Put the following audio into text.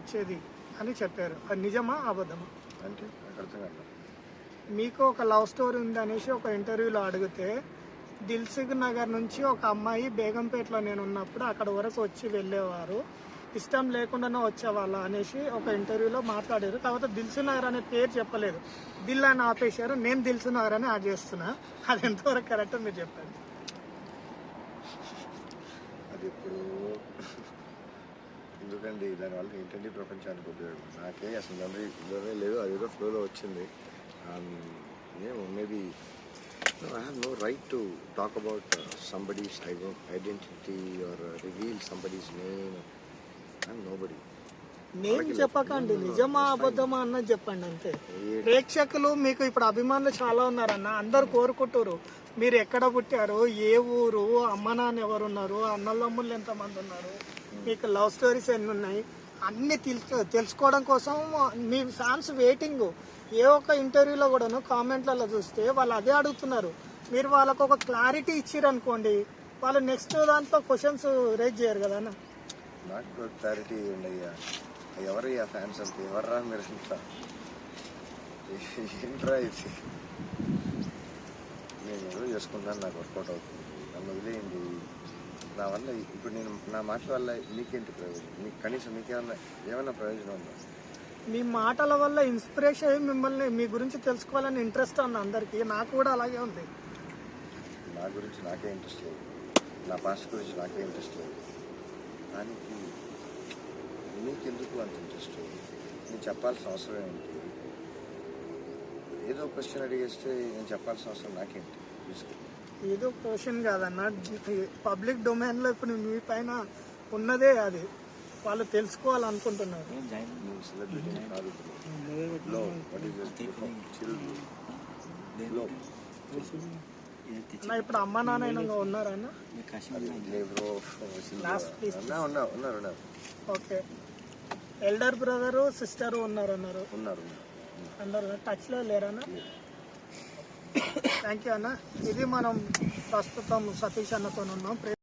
వచ్చేది అని చెప్పారు. అది నిజమా అబద్ధమా? అంటే మీకు ఒక లవ్ స్టోరీ ఉంది అనేసి ఒక ఇంటర్వ్యూలో అడిగితే దిల్సుఖ్ నగర్ నుంచి ఒక అమ్మాయి బేగంపేటలో నేను ఉన్నప్పుడు అక్కడ వరకు వచ్చి వెళ్ళేవారు. ఇష్టం లేకుండానే వచ్చేవాళ్ళ అనేసి ఒక ఇంటర్వ్యూలో మాట్లాడారు. తర్వాత దిల్సు నగర్ అనే పేరు చెప్పలేదు. దిల్ అని ఆపేశారు. నేను దిల్సు నగర్ అని యాడ్ చేస్తున్నా. అది ఎంతవరకు కరెక్ట్ మీరు చెప్పండి. అది ఇప్పుడు ఎందుకండి దానివల్ల ఏంటంటే ప్రపంచానికి ఉపయోగం? నాకే అసలు మెమరీ మెమరీ లేదు అదేదో ఫ్లోలో వచ్చింది. ఏమో maybe I have no right to talk about somebody's identity or reveal somebody's name and nobody నేను చెప్పకండి నిజమా అబద్ధమా అన్నది చెప్పండి అంతే. ప్రేక్షకులు మీకు ఇప్పుడు అభిమానులు చాలా ఉన్నారన్న అందరు కోరుకుంటారు మీరు ఎక్కడ పుట్టారు ఏ ఊరు అమ్మ నాన్న ఎవరు ఉన్నారు అన్నలమ్ములు ఎంతమంది ఉన్నారు మీకు లవ్ స్టోరీస్ ఎన్ని ఉన్నాయి అన్ని తెలుసు తెలుసుకోవడం కోసం మీ ఫ్యాన్స్ వెయిటింగ్ ఏ ఒక్క ఇంటర్వ్యూలో కూడాను కామెంట్లలో చూస్తే వాళ్ళు అదే అడుగుతున్నారు. మీరు వాళ్ళకు ఒక క్లారిటీ ఇచ్చిరనుకోండి వాళ్ళు నెక్స్ట్ దాంట్లో క్వశ్చన్స్ రేజ్ చేయరు కదా అన్న? నాకు క్లారిటీ ఉండయ్యా ఎవరయ్యా ఫ్యాన్స్ అంతే ఎవర్రా మీరు ఏంట్రా ఇది? చేసుకుంటాను నాకు వర్కౌట్ అవుతుంది. నన్ను వదిలేయండి. నా వల్ల ఇప్పుడు నేను నా మాటల వల్ల మీకేంటి ప్రయోజనం? మీకు కనీసం మీకేమన్నా ఏమైనా ప్రయోజనం ఉందా? మీ మాటల వల్ల ఇన్స్పిరేషన్ అయ్యి మిమ్మల్ని మీ గురించి తెలుసుకోవాలని ఇంట్రెస్ట్ ఉంది అందరికీ. నాకు కూడా అలాగే ఉంది. నా గురించి నాకే ఇంట్రెస్ట్ లేదు. నా పాస్ట్ గురించి నాకే ఇంట్రెస్ట్ లేదు. దానికి మీకెందుకు అంత ఇంట్రెస్ట్ నేను చెప్పాల్సిన అవసరం ఏంటి? ఏదో క్వశ్చన్ అడిగేస్తే నేను చెప్పాల్సిన అవసరం నాకేంటి? ఏదో క్వశ్చన్ కాదన్న పబ్లిక్ డొమైన్లో ఇప్పుడు మీ పైన ఉన్నదే అది. వాళ్ళు తెలుసుకోవాలనుకుంటున్నారు. ఇప్పుడు. అమ్మ నాన్న ఉన్నారన్న ఉన్నారు ఉన్నారు? ఓకే. ఎల్డర్ బ్రదరు సిస్టర్ ఉన్నారన్నారు. ఉన్నారు అందరు టచ్లో లేరన్నా థ్యాంక్ యూ అన్న. ఇది మనం ప్రస్తుతం సతీష్ అన్నతో ఉన్నాం